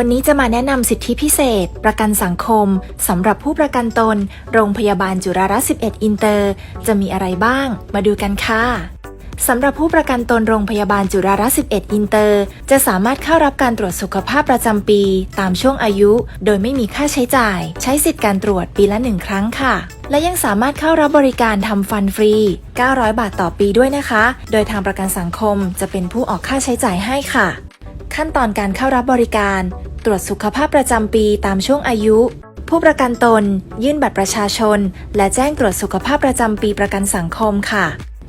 วันนี้จะมาแนะนำสิทธิพิเศษ ประกันสังคมสำหรับผู้ประกันตน โรงพยาบาลจุฬารัตน์11 อินเตอร์ จะมีอะไรบ้าง มาดูกันค่ะสำหรับผู้ประกันตนโรงพยาบาลจุฬารัตน์11 อินเตอร์ จะสามารถเข้ารับการตรวจสุขภาพประจำปี ตามช่วงอายุ โดยไม่มีค่าใช้จ่าย ใช้สิทธิ์การตรวจปีละหนึ่งครั้งค่ะ และยังสามารถเข้ารับบริการทำฟันฟรี 900 บาทต่อปีด้วยนะคะ โดยทางประกันสังคมจะเป็นผู้ออกค่าใช้จ่ายให้ค่ะ ขั้นตอนการเข้ารับบริการ ตรวจสุขภาพประจำปีตามช่วงอายุ ผู้ประกันตน ยื่นบัตรประชาชน และแจ้งตรวจสุขภาพประจำปีประกันสังคมค่ะ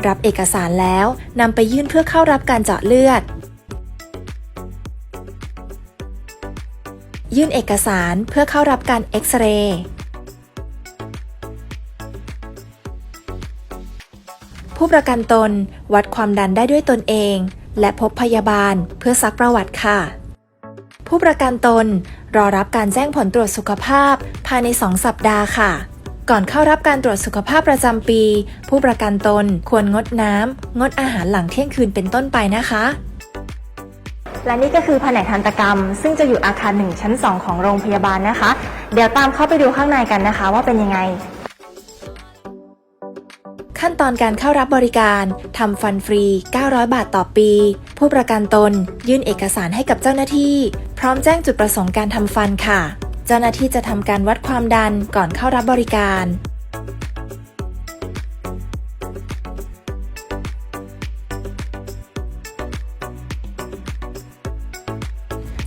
รับเอกสารแล้วนำไปยื่นเพื่อเข้ารับการเจาะเลือด ยื่นเอกสารเพื่อเข้ารับการเอ็กซเรย์ผู้ประกันตน วัดความดันได้ด้วยตนเอง และพบพยาบาลเพื่อซักประวัติค่ะ ผู้ประกันตนรอรับการแจ้งผลตรวจสุขภาพ ภายใน 2 สัปดาห์ค่ะ ก่อนเข้ารับการตรวจสุขภาพประจำปี ผู้ประกันตนควรงดน้ำงดอาหารหลังเที่ยงคืนเป็นต้นไปนะคะ และนี่ก็คือแผนกทันตกรรม ซึ่งจะอยู่อาคาร1ชั้น 2 ของโรงพยาบาลนะคะ เดี๋ยวตามเข้าไปดูข้างในกันนะคะ ว่าเป็นยังไงขั้นตอนการเข้ารับบริการ ทำฟันฟรี 900 บาทต่อปี ผู้ประกันตน ยื่นเอกสารให้กับเจ้าหน้าที่ พร้อมแจ้งจุดประสงค์การทำฟันค่ะ เจ้าหน้าที่จะทำการวัดความดันก่อนเข้ารับบริการ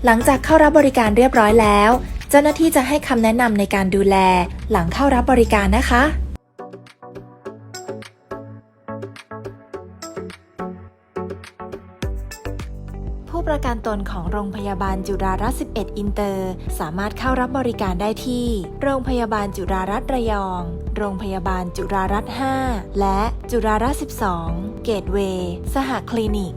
หลังจากเข้ารับบริการเรียบร้อยแล้ว เจ้าหน้าที่จะให้คำแนะนำในการดูแล หลังเข้ารับบริการนะคะ ผู้ประกันตนของโรงพยาบาลจุฬารัตน์11 อินเตอร์ สามารถเข้ารับบริการได้ที่ โรงพยาบาลจุฬารัตน์ระยอง โรงพยาบาลจุฬารัตน์5และจุฬารัตน์12 เกตเวย์ สหคลินิก